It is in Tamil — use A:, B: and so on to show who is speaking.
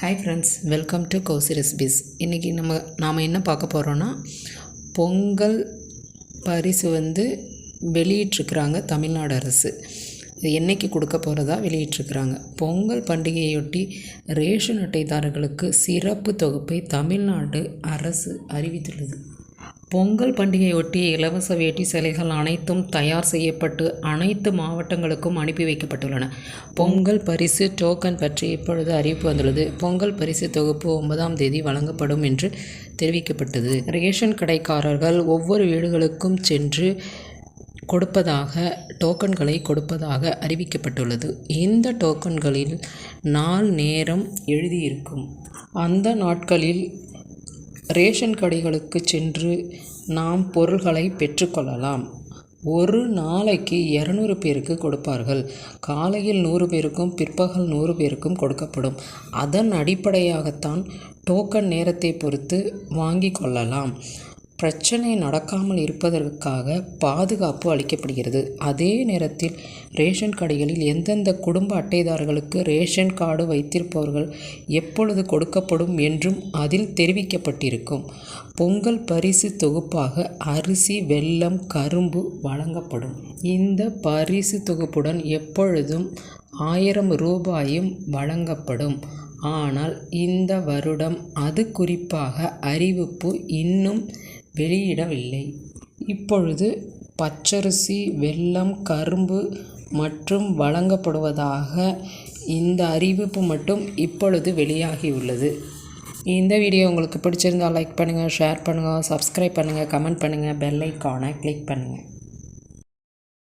A: Hi friends welcome to Kousi recipes இன்றைக்கி நம்ம நாம் என்ன பார்க்க போகிறோன்னா பொங்கல் பரிசு வந்து வெளியிட்ருக்கிறாங்க தமிழ்நாடு அரசு. இது என்றைக்கு கொடுக்க போகிறதா வெளியிட்ருக்கிறாங்க பொங்கல் பண்டிகையொட்டி ரேஷன் அட்டைதாரர்களுக்கு சிறப்பு தொகுப்பை தமிழ்நாடு அரசு அறிவித்துள்ளது. பொங்கல் பண்டிகையொட்டி இலவச வேட்டி சேலைகள் அனைத்தும் தயார் செய்யப்பட்டு அனைத்து மாவட்டங்களுக்கும் அனுப்பி வைக்கப்பட்டுள்ளன. பொங்கல் பரிசு டோக்கன் பற்றி இப்பொழுது அறிவிப்பு வந்துள்ளது. பொங்கல் பரிசு தொகுப்பு ஒன்பதாம் தேதி வழங்கப்படும் என்று தெரிவிக்கப்பட்டது. ரேஷன் கடைக்காரர்கள் ஒவ்வொரு வீடுகளுக்கும் சென்று கொடுப்பதாக டோக்கன்களை கொடுப்பதாக அறிவிக்கப்பட்டுள்ளது. இந்த டோக்கன்களில் நாள் நேரம் எழுதியிருக்கும். அந்த நாட்களில் ரேஷன் கடைகளுக்கு சென்று நாம் பொருள்களை பெற்றுக்கொள்ளலாம். ஒரு நாளைக்கு இரநூறு பேருக்கு கொடுப்பார்கள். காலையில் நூறு பேருக்கும் பிற்பகல் நூறு பேருக்கும் கொடுக்கப்படும். அதன் அடிப்படையாகத்தான் டோக்கன் நேரத்தை பொறுத்து வாங்கி கொள்ளலாம். பிரச்சனை நடக்காமல் இருப்பதற்காக பாதுகாப்பு அளிக்கப்படுகிறது. அதே நேரத்தில் ரேஷன் கடைகளில் எந்தெந்த குடும்ப அட்டைதாரர்களுக்கு ரேஷன் கார்டு வைத்திருப்பவர்கள் எப்பொழுது கொடுக்கப்படும் என்றும் அதில் தெரிவிக்கப்பட்டிருக்கும். பொங்கல் பரிசு தொகுப்பாக அரிசி வெல்லம் கரும்பு வழங்கப்படும். இந்த பரிசு தொகுப்புடன் எப்பொழுதும் ஆயிரம் ரூபாயும் வழங்கப்படும். ஆனால் இந்த வருடம் அது குறிப்பாக அறிவிப்பு இன்னும் வெளியிடவில்லை. இப்பொழுது பச்சரிசி வெல்லம் கரும்பு மற்றும் வழங்கப்படுவதாக இந்த அறிவிப்பு மட்டும் இப்பொழுது வெளியாகியுள்ளது. இந்த வீடியோ உங்களுக்கு பிடிச்சிருந்தால் லைக் பண்ணுங்கள் ஷேர் பண்ணுங்கள் சப்ஸ்கிரைப் பண்ணுங்கள் கமெண்ட் பண்ணுங்கள் பெல் ஐக்கானை கிளிக் பண்ணுங்கள்